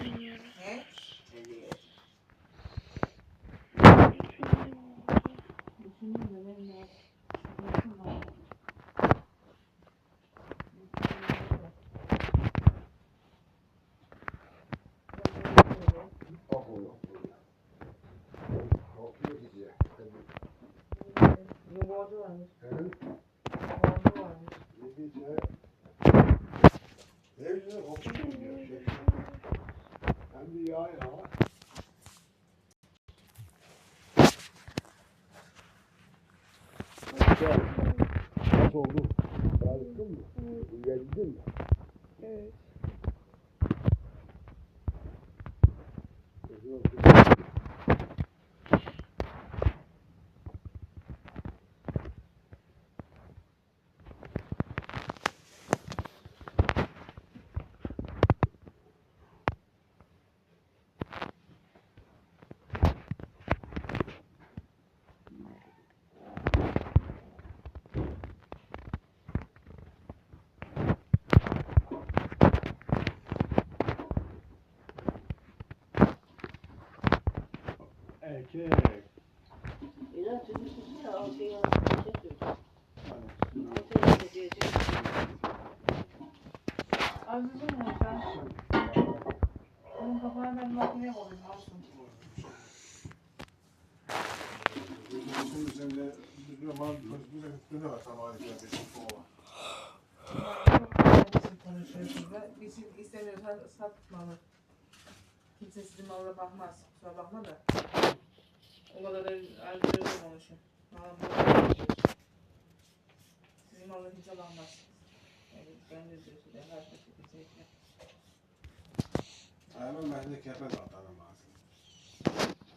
Oynuyoruz. Ne? good. Şimdi sen de bir zaman bir üstüne var sabah kardeşim kova. Çok konuşuyorsunuz da biz istemiyorsan satmalı. Kimse sizin malına bakmaz. Kusura bakma da. O kadar da onun için. Malım Sizin malına kimse bakmaz. Yani ben de diyorsun. Ben şey kimse etmem. Aynen ben de kepe de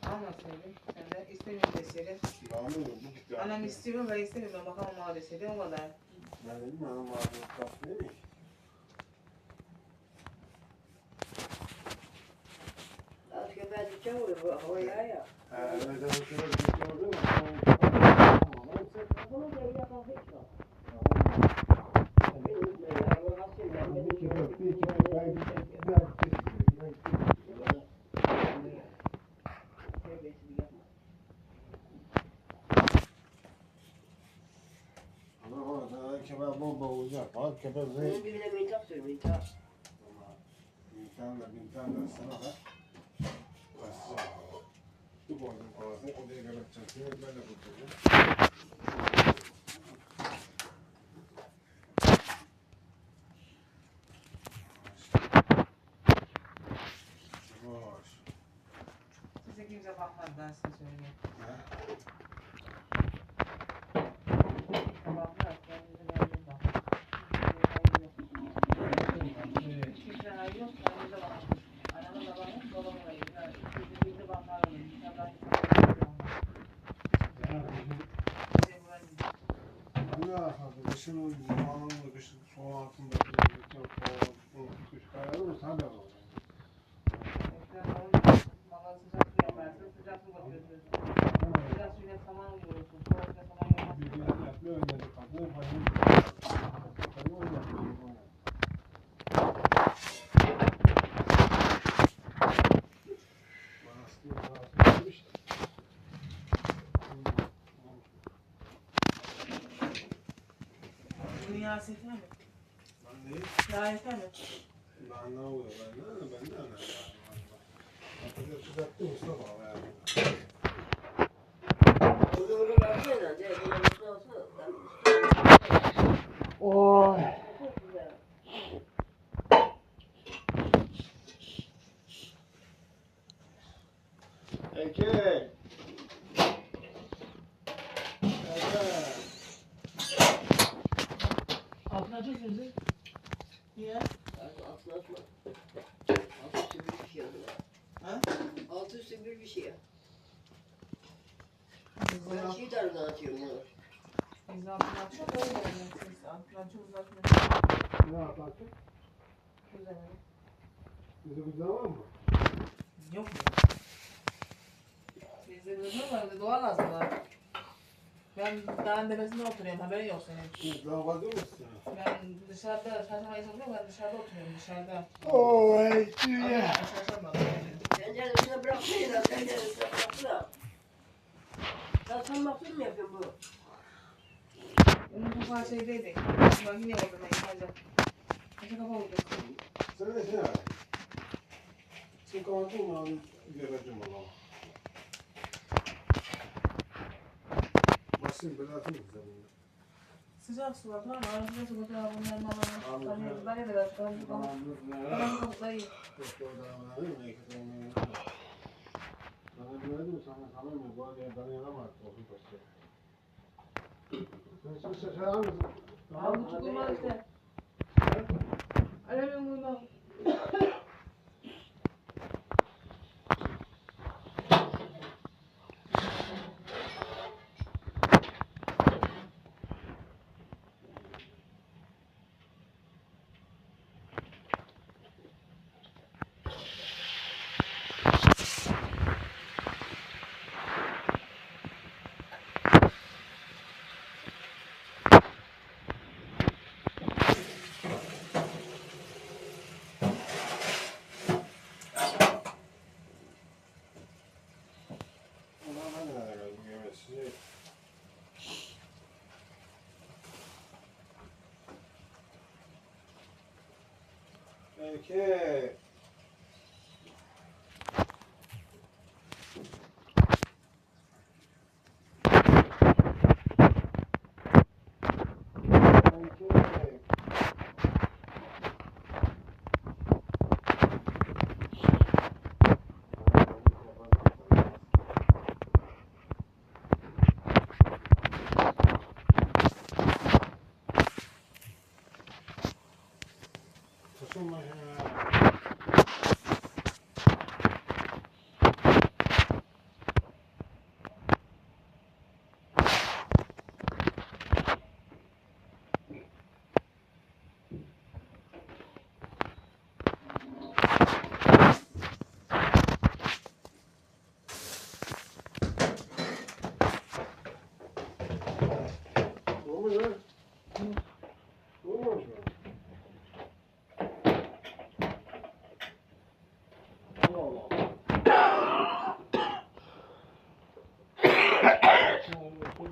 atarım lazım. Almasaydın. Sen de istemiyorum deseydin. Yağmur yok bu gitti. Anam istiyor ben istemiyorum. Ben bakamam deseydin o kadar. Ben dedim anam ağzını kaptı değil mi? Ee, mesela şöyle bir şey gördün mü? İki Bak kebap zeyt. Bintan da bintan da sana da. Basacağım. Bu koydum kovada. Odaya çakıyor. Ben de kurtulacağım. Boş. Size kimse bakmaz ben size söyleyeyim. Ha? Bakmaz. Kendinize geldiğin bak. Kimse hayır yok. Kendinize bakın. Anamın babanın babamın hayır. Yani birbirinize bakmaz. İnşallah Ya bizim Size buranın Allah fazla kışın o zamanında kışın soğuk altında bir yok. O kış kayalı mı? Tabii o. Ekran olunca mala sıcak su yaparsın. Sıcak su bakıyorsunuz. Sıcak suyla saman vuruyorsun. Soğukla saman yapmazsın. Bir yer yapma önleri kapı. Bayım. Tabii o yapıyor. Manastır, manastır demiş de. Dünya sefer mi? Ben değil. Layıklar mı? Ben ne oluyor? Ben ne? Ben ne anlarım? Atacak çıkarttı Mustafa ya. Oy. Eke. Eke. Altına açıyorsunuz. Niye? Ha? Altı üstü bir bir şey ya. Biz Ben şey tarzı atıyorum onu. Biz altına açıyor böyle yani. Siz altına açıyor uzatmıyor. Ne yaparsın? Güzel. Bizi güzel var mı? Yok mu? Bizde bizim var. Doğal aslında. Ben Ben dağın tepesinde oturuyorum haberin yok senin. Şimdi daha fazla mısın? Ben dışarıda, çarşamba insanlıyorum ben dışarıda oturuyorum dışarıda. Oh, hey, Ama çarşamba. Sen sen mahsul mu yapıyorsun bu? Onun kapağı şeydeydi. Ben yine orada ben sadece. Kaça kapağı oldu. Sen de şey abi. Sen kapattın mı abi? Göreceğim valla. Başım belatı mı güzel bunlar? Sıcak su var tamam mı? Arasında su var. Bunlar mama. Anladım. Ben ben de biraz. Ben ben Tamam, dur, ne? ben kabukları yiyeyim. Bana güvendim sana tamam mı? Bu arada ben yaramaz. Olsun başka. Sen sen sen sen hangisin? Abi bu çıkılmaz işte. Alem yumruğundan. Okay.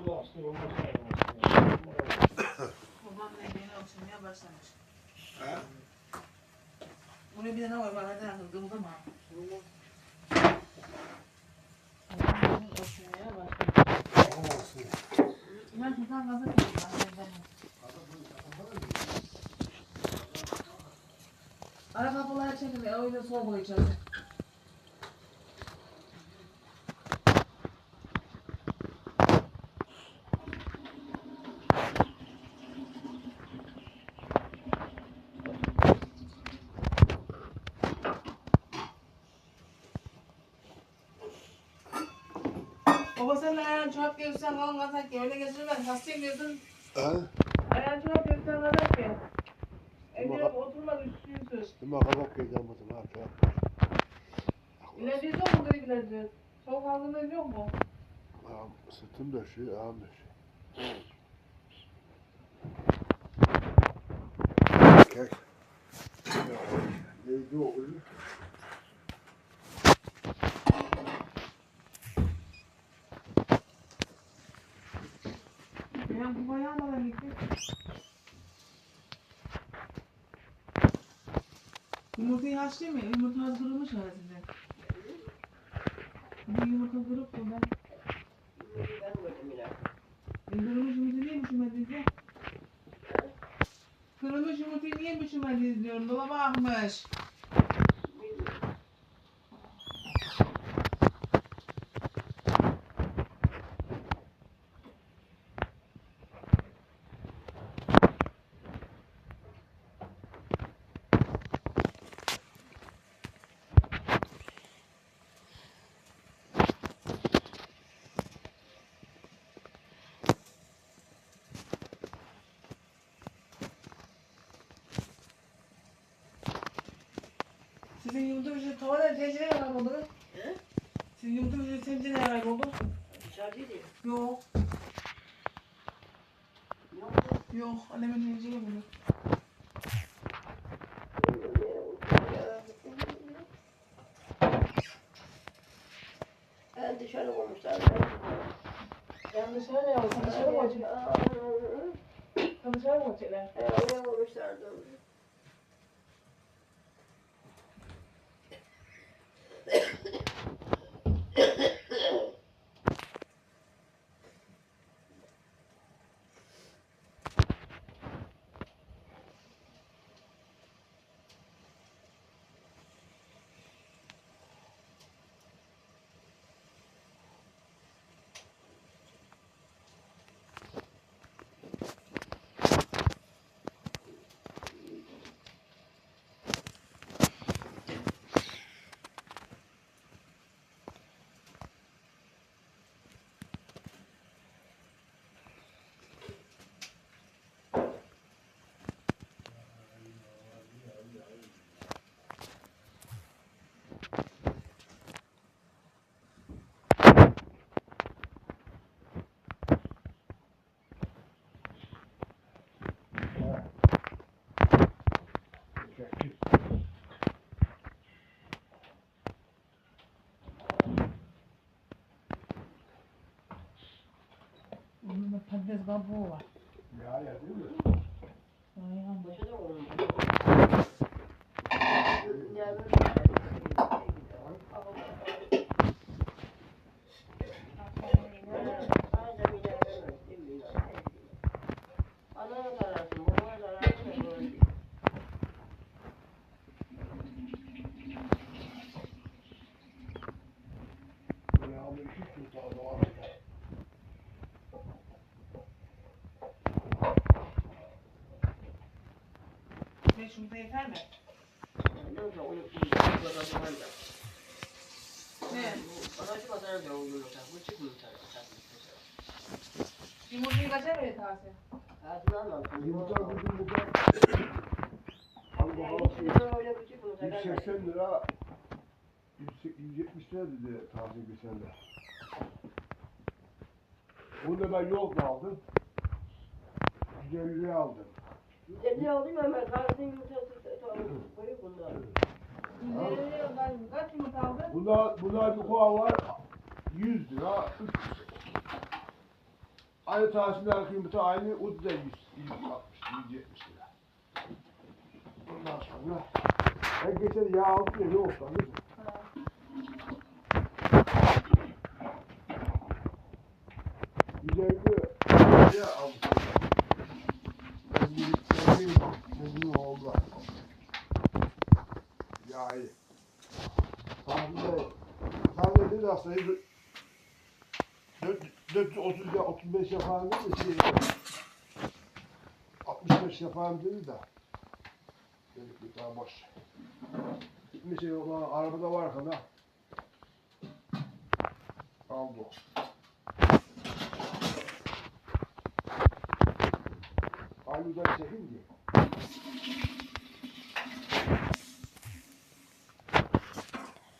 Babam yemeğini okşamaya başlamış. Ha? Buraya bir de ne var? Bana neden kıldığımda mı? Okşamaya başlamış. Olmasın. Ben tutan gazı koydum. Ara kapıları çekin. Yüzden soğuk oluyor Baba sen ayağın çorap giyiyorsan kalın kazak giy. Öyle geçirmez. Hastayım diyorsun. Ha? Ayağın çorap giyiyorsan kazak giy. Evde Baba- oturma üşüyorsun. Şimdi kabak yiyeceğim bu zaman. İlacı yok mu grip ilacı? Soğuk algınlığı yok mu? Sırtım da şey, ağım da şey. Kek. Neydi o? Ben bu ayağımla gittim. Yumurtayı haşlayayım mı? Yumurta az kırılmış arasında. Bir yumurta kırıp da ben. Kırılmış yumurta niye büşümediyse? Kırılmış yumurtayı niye büşümediniz diyorum. Dolaba akmış. tencere ne kadar oldu? He? Sizin yumurta tencere ne kadar oldu? Dışarıda değil. Yok. Yok. Yok. Annemin Ha da patates kabuğu var. Ya ya değil mi? Aynen bu. Dışarı koymuşlar. Ya böyle- Anana zararsın, babana zararsın. Ya bu iki gün fazla var. Yumurta yeter mi? Ne olacak, onu da. Ne? Anacı kadar da oluyor. Bu çıkmıyor tabii. Yumurtayı kaça verir tavsiye? Yumurta bizim burada. Al bakalım. İçinde öyle bir çıkmıyor. 180 lira 170 lira dedi taze geçen de. Bunu da ben yolda aldım. 150 liraya aldım. Bize ne oldu hemen karnının yumurtası koyup bunlar. Kaç yumurta aldın? Buna, buna bir kova var. 100 lira 300 Aynı tanesinde arka yumurta aynı o da 100, 160, 170 lira. Ondan sonra ben geçen yağ aldım ya ne oldu anladın aslında 430 ya 35 yapalım dedi de şey 65 yapalım dedi de dedik bir daha boş. Bir şey olan arabada var kana. Aldı. Aludan çekince.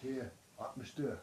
Şeye 60'tı.